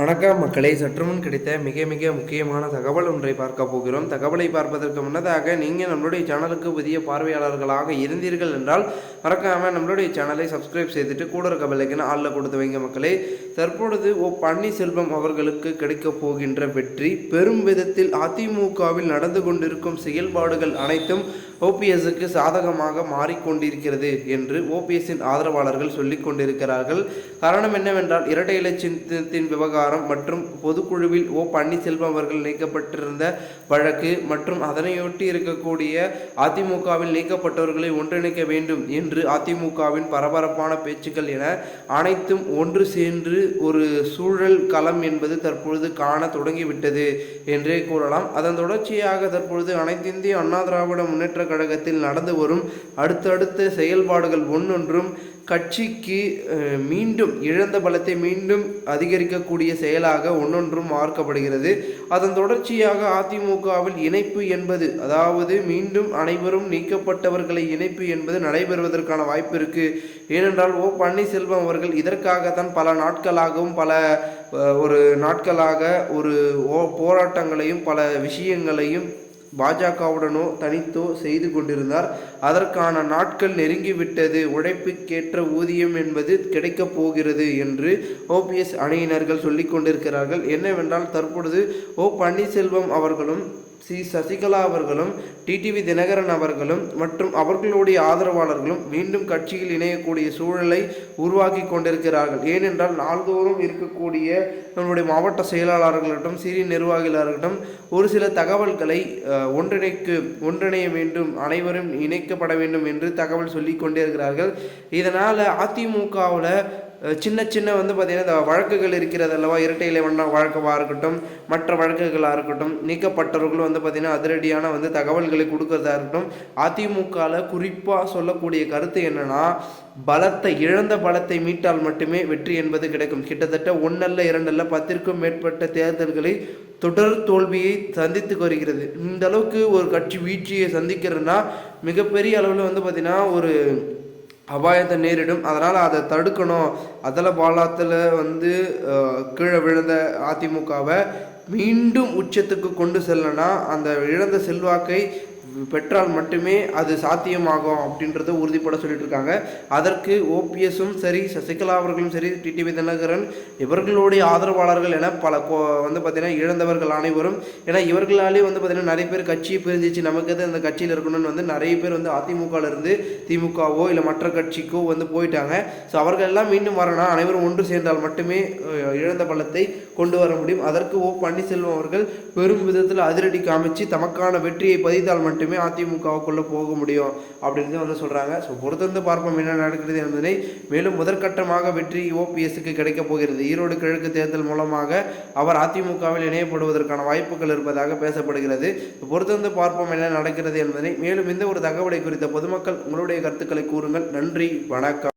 வணக்கம் மக்களை சற்றுமுன் கிடைத்த மிக மிக முக்கியமான தகவல் ஒன்றை பார்க்க போகிறோம். தகவலை பார்ப்பதற்கு முன்னதாக நீங்கள் நம்மளுடைய சேனலுக்கு புதிய பார்வையாளர்களாக இருந்தீர்கள் என்றால் மறக்காமல் நம்மளுடைய சேனலை சப்ஸ்கிரைப் செய்துட்டு கூட இருக்க விலைக்குன்னு ஆளில் கொடுத்து வைங்க மக்களே. தற்பொழுது ஓ பன்னீர்செல்வம் அவர்களுக்கு கிடைக்கப் போகின்ற வெற்றி பெரும் விதத்தில் அதிமுகவில் நடந்து கொண்டிருக்கும் செயல்பாடுகள் அனைத்தும் ஓபிஎஸ்க்கு சாதகமாக மாறிக்கொண்டிருக்கிறது என்று ஓபிஎஸ்ஸின் ஆதரவாளர்கள் சொல்லிக் கொண்டிருக்கிறார்கள். காரணம் என்னவென்றால் இரட்டை இலட்சத்தின் விவகாரம் விவகாரம் மற்றும் பொதுக்குழுவில் ஓ பன்னீர்செல்வம் அவர்கள் நீக்கப்பட்டிருந்த வழக்கு மற்றும் அதனையொட்டி இருக்கக்கூடிய அதிமுகவில் நீக்கப்பட்டவர்களை ஒன்றிணைக்க வேண்டும் என்று அதிமுகவின் பரபரப்பான பேச்சுக்கள் என அனைத்தும் ஒன்று சேர்ந்து ஒரு சூழல் களம் என்பது தற்பொழுது காண தொடங்கிவிட்டது என்றே கூறலாம். அதன் தொடர்ச்சியாக தற்பொழுது அனைத்திந்திய அண்ணா திராவிட முன்னேற்ற கழகத்தில் நடந்து வரும் அடுத்தடுத்த செயல்பாடுகள் ஒன்றொன்றும் கட்சிக்கு மீண்டும் இழந்த பலத்தை மீண்டும் அதிகரிக்கக்கூடிய செயலாக ஒன்றொன்றும் பார்க்கப்படுகிறது அதன் தொடர்ச்சியாக அதிமுகவில் இணைப்பு என்பது அதாவது மீண்டும் அனைவரும் நீக்கப்பட்டவர்களை இணைப்பு என்பது நடைபெறுவதற்கான வாய்ப்பு இருக்கு. ஏனென்றால் ஓ பன்னீர்செல்வம் அவர்கள் இதற்காகத்தான் பல நாட்களாகவும் பல ஒரு நாட்களாக ஒரு ஓ போராட்டங்களையும் பல விஷயங்களையும் பாஜகவுடனோ தனித்தோ செய்து கொண்டிருந்தார். அதற்கான நாட்கள் நெருங்கிவிட்டது. உழைப்புக்கேற்ற ஊதியம் என்பது கிடைக்கப் போகிறது என்று ஓபிஎஸ் அணியினர்கள் சொல்லிக் கொண்டிருக்கிறார்கள். என்னவென்றால் தற்பொழுது ஓ. பன்னீர்செல்வம் அவர்களும் சி. சசிகலா அவர்களும் டிடிவி தினகரன் அவர்களும் மற்றும் அவர்களுடைய ஆதரவாளர்களும் மீண்டும் கட்சியில் இணையக்கூடிய சூழலை உருவாக்கி கொண்டிருக்கிறார்கள். ஏனென்றால் நாள்தோறும் இருக்கக்கூடிய நம்முடைய மாவட்ட செயலாளர்களாகட்டும் சிறிய நிர்வாகிகளாகட்டும் ஒரு சில தகவல்களை ஒன்றிணைக்கு ஒன்றிணைய வேண்டும் அனைவரும் இணைக்கப்பட வேண்டும் என்று தகவல் சொல்லிக் கொண்டே இருக்கிறார்கள். இதனால் அதிமுகவில் சின்ன சின்ன வந்து பார்த்திங்கன்னா இந்த வழக்குகள் இருக்கிறது அல்லவா? இரட்டை இலை வண்ண வழக்கமாக இருக்கட்டும் மற்ற வழக்குகளாக இருக்கட்டும் நீக்கப்பட்டவர்களும் வந்து பார்த்திங்கன்னா அதிரடியான வந்து தகவல்களை கொடுக்கறதா இருக்கட்டும் அதிமுகவில் குறிப்பாக சொல்லக்கூடிய கருத்து என்னென்னா பலத்தை இழந்த பலத்தை மீட்டால் மட்டுமே வெற்றி என்பது கிடைக்கும். கிட்டத்தட்ட ஒன்றல்ல இரண்டல்ல பத்திற்கும் மேற்பட்ட தேர்தல்களை தொடர் தோல்வியை சந்தித்து வருகிறது. இந்த அளவுக்கு ஒரு கட்சி வீழ்ச்சியை சந்திக்கிறதுனா மிகப்பெரிய அளவில் வந்து பார்த்திங்கன்னா ஒரு அபாயத்தை நேரிடும். அதனால் அதை தடுக்கணும். அதில் பாலாத்தில் வந்து கீழே விழுந்த அதிமுகவை மீண்டும் உச்சத்துக்கு கொண்டு செல்லனா அந்த இழந்த செல்வாக்கை பெற்றால் மட்டுமே அது சாத்தியமாகும் அப்படின்றத உறுதிப்பட சொல்லிட்டு இருக்காங்க அதற்கு ஓபிஎஸும் சரி சசிகலா அவர்களும் சரி டிடிவி தினகரன் இவர்களுடைய ஆதரவாளர்கள் என பல கோ வந்து பார்த்தீங்கன்னா இழந்தவர்கள் அனைவரும். ஏன்னா இவர்களாலே வந்து பார்த்தீங்கன்னா நிறைய பேர் கட்சியை பிரிஞ்சிச்சு. நமக்கு எது அந்த கட்சியில் இருக்கணும்னு வந்து நிறைய பேர் வந்து அதிமுகவிலருந்து திமுகவோ இல்லை மற்ற கட்சிக்கோ வந்து போயிட்டாங்க. ஸோ அவர்கள் எல்லாம் மீண்டும் வரணும் அனைவரும் ஒன்று சேர்ந்தால் மட்டுமே இழந்த பலத்தை கொண்டு வர முடியும். அதற்கு ஓ பன்னீர்செல்வம் அவர்கள் பெரும் விதத்தில் அதிரடி காமிச்சு தமக்கான வெற்றியை பதித்தால் மட்டுமே அதிமுகவுக்குள்ளே போக முடியும் அப்படின்னு வந்து சொல்கிறாங்க ஸோ பொறுத்திருந்து பார்ப்போம் என்ன நடக்கிறது என்பதை. மேலும் முதற்கட்டமாக வெற்றி ஓபிஎஸ்க்கு கிடைக்கப் போகிறது. ஈரோடு கிழக்கு தேர்தல் மூலமாக அவர் அதிமுகவில் இணையப்படுவதற்கான வாய்ப்புகள் இருப்பதாக பேசப்படுகிறது. பொறுத்திருந்து பார்ப்போம் என்ன நடக்கிறது என்பதை. மேலும் இந்த ஒரு தகவலை குறித்த பொதுமக்கள் உங்களுடைய கருத்துக்களை கூறுங்கள். நன்றி வணக்கம்.